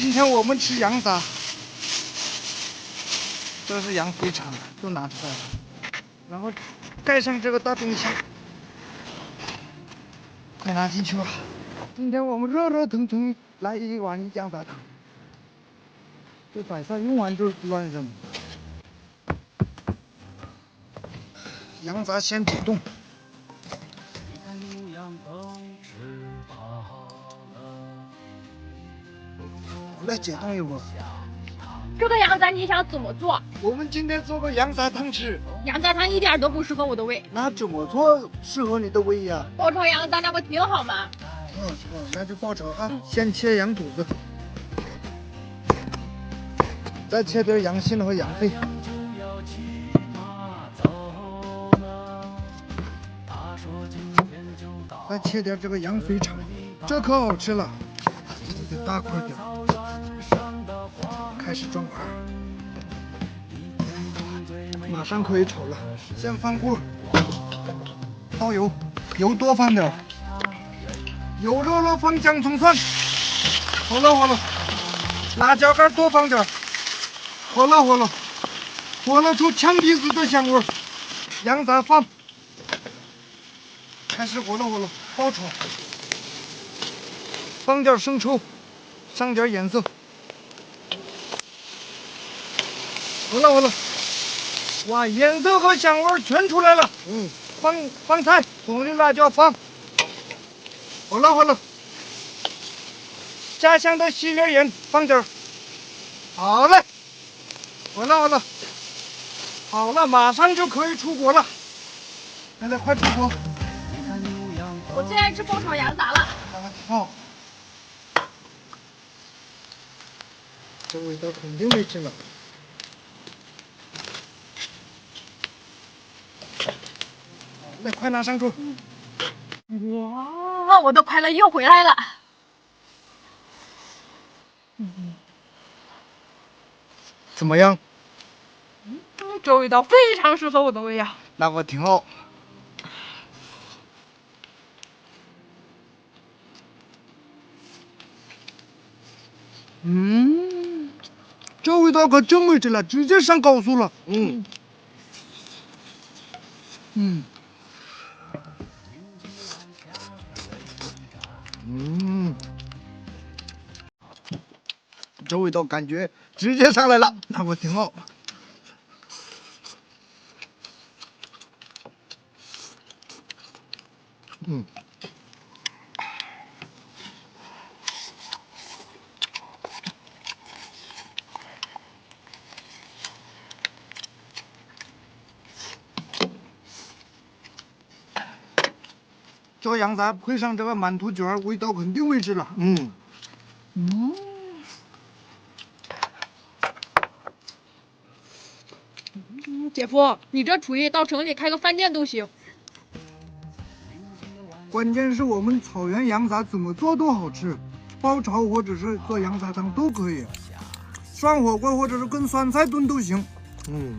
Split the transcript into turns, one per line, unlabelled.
今天我们吃羊杂，这是羊肥肠，都拿出来了，然后盖上这个大冰箱，快拿进去吧。今天我们热热腾腾来一碗羊杂汤，这白菜用完就乱扔。羊杂先解冻，好嘞，解冻一会儿。
这个羊杂你想怎么做？
我们今天做个羊杂汤吃，
羊杂汤一点都不适合我的胃，
那怎么做适合你的胃呀、
爆炒羊杂那不挺好吗？
嗯嗯，那就爆炒啊。先切羊肚子，再切点羊心和羊肺。再切点这个羊肥肠，这可好吃了，这个大块点儿。开始装盘，马上可以炒了。先翻锅，倒油，油多放点。油热了放姜葱蒜，火了火了，辣椒干多放点儿，火了火了，火了出呛鼻子的香味。羊杂放，开始火了火了，爆炒，放点生抽，上点颜色，火了完了，哇，颜色和香味儿全出来了。嗯，放放菜，红的辣椒放。好了好了，家乡的细粒盐放点儿。好嘞，好了完了，好了，马上就可以出锅了。来来，快出锅！
我最爱吃爆炒羊杂了。
看看挺好，这味道肯定没劲了。来，快拿上桌。
哇，我的快乐又回来了。
怎么样？
嗯，这味道非常适合我的胃呀、
那我挺好。嗯，这味道可真没劲了，直接上高速了。嗯，嗯，嗯，这味道感觉直接上来了，那我挺好。嗯。这羊杂配上这个满肚卷，味道肯定没劲了。嗯，
嗯，姐夫，你这厨艺到城里开个饭店都行。
关键是我们草原羊杂怎么做都好吃，爆炒或者是做羊杂汤都可以，涮火锅或者是跟酸菜炖都行。嗯。